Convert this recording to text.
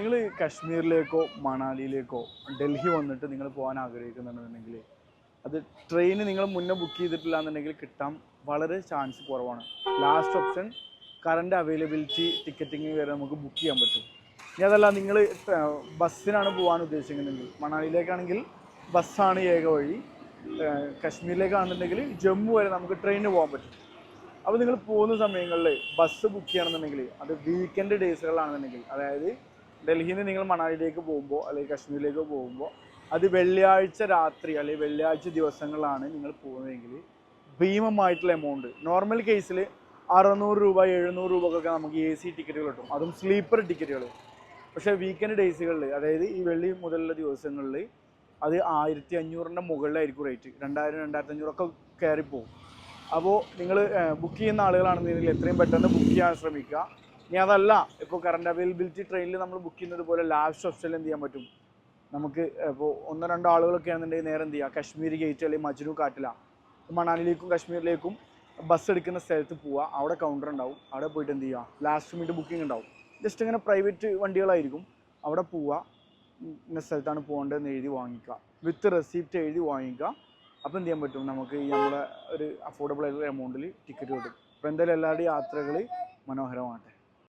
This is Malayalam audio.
നിങ്ങൾ കാശ്മീരിലേക്കോ മണാലിയിലേക്കോ ഡൽഹി വന്നിട്ട് നിങ്ങൾ പോകാൻ ആഗ്രഹിക്കുന്നുണ്ടെന്നുണ്ടെങ്കിൽ അത് ട്രെയിൻ നിങ്ങൾ മുന്നേ ബുക്ക് ചെയ്തിട്ടില്ല എന്നുണ്ടെങ്കിൽ കിട്ടാൻ വളരെ ചാൻസ് കുറവാണ്. Last option current availability ticketing വരെ നമുക്ക് ബുക്ക് ചെയ്യാൻ പറ്റും. ഇനി അതല്ല നിങ്ങൾ ബസ്സിനാണ് പോകാൻ ഉദ്ദേശിക്കുന്നുണ്ടെങ്കിൽ. മണാലിയിലേക്കാണെങ്കിൽ ബസ്സാണ് ഏക വഴി. കാശ്മീരിലേക്കാണെന്നുണ്ടെങ്കിൽ ജമ്മു വരെ നമുക്ക് ട്രെയിനിന് പോകാൻ പറ്റും. അപ്പോൾ നിങ്ങൾ പോകുന്ന സമയങ്ങളിൽ ബസ് ബുക്ക് ചെയ്യണമെന്നുണ്ടെങ്കിൽ അത് വീക്കെൻഡ് ഡേയ്സുകളാണെന്നുണ്ടെങ്കിൽ അതായത് ഡൽഹിയിൽ നിന്ന് നിങ്ങൾ മണാലിയിലേക്ക് പോകുമ്പോൾ അല്ലെങ്കിൽ കാശ്മീരിലേക്ക് പോകുമ്പോൾ അത് വെള്ളിയാഴ്ച രാത്രി അല്ലെങ്കിൽ വെള്ളിയാഴ്ച ദിവസങ്ങളാണ് നിങ്ങൾ പോകുന്നതെങ്കിൽ ഭീമമായിട്ടുള്ള എമൗണ്ട് നോർമൽ കേസിൽ അറുന്നൂറ് രൂപ എഴുന്നൂറ് രൂപക്കൊക്കെ നമുക്ക് എ സി ടിക്കറ്റുകൾ കിട്ടും. അതും സ്ലീപ്പർ ടിക്കറ്റുകൾ പക്ഷേ വീക്കെൻഡ് ഡേയ്സുകളിൽ അതായത് ഈ വെള്ളി മുതലുള്ള ദിവസങ്ങളിൽ അത് ആയിരത്തി അഞ്ഞൂറിന്റെ മുകളിലായിരിക്കും റേറ്റ് രണ്ടായിരം രണ്ടായിരത്തി അഞ്ഞൂറൊക്കെ കയറിപ്പോവും അപ്പോൾ നിങ്ങൾ ബുക്ക് ചെയ്യുന്ന ആളുകളാണെന്നുണ്ടെങ്കിൽ എത്രയും പെട്ടെന്ന് ബുക്ക് ചെയ്യാൻ ശ്രമിക്കുക. ഇനി അതല്ല. ഇപ്പോൾ കറണ്ട് അവൈലബിലിറ്റി ട്രെയിനിൽ നമ്മൾ ബുക്ക് ചെയ്യുന്നത് പോലെ ലാസ്റ്റ് ഓപ്ഷനിൽ എന്ത് ചെയ്യാൻ പറ്റും? നമുക്ക് ഇപ്പോൾ ഒന്നോ രണ്ടോ ആളുകളൊക്കെ ആണെന്നുണ്ടെങ്കിൽ നേരെ എന്ത് ചെയ്യുക കശ്മീർ ഗേറ്റ് അല്ലെങ്കിൽ മജ്നു കാട്ടില. മണാലിയിലേക്കും കശ്മീരിലേക്കും ബസ് എടുക്കുന്ന സ്ഥലത്ത് പോവുക അവിടെ കൗണ്ടർ ഉണ്ടാവും. അവിടെ പോയിട്ട് എന്ത് ചെയ്യുക ലാസ്റ്റ് മിനിറ്റ് ബുക്കിംഗ് ഉണ്ടാവും. ജസ്റ്റ് ഇങ്ങനെ പ്രൈവറ്റ് വണ്ടികളായിരിക്കും. അവിടെ പോവുക ഇന്ന സ്ഥലത്താണ് പോകേണ്ടതെന്ന് എഴുതി വാങ്ങിക്കുക. വിത്ത് റെസിപ്റ്റ് എഴുതി വാങ്ങിക്കുക. അപ്പോൾ എന്ത് ചെയ്യാൻ പറ്റും? നമുക്ക് ഈ നമ്മുടെ ഒരു അഫോർഡബിൾ ആയിട്ടുള്ള എമൗണ്ടിൽ ടിക്കറ്റ് കിട്ടും. അപ്പോൾ എന്തായാലും എല്ലാവരുടെയും യാത്രകൾ മനോഹരമാകട്ടെ.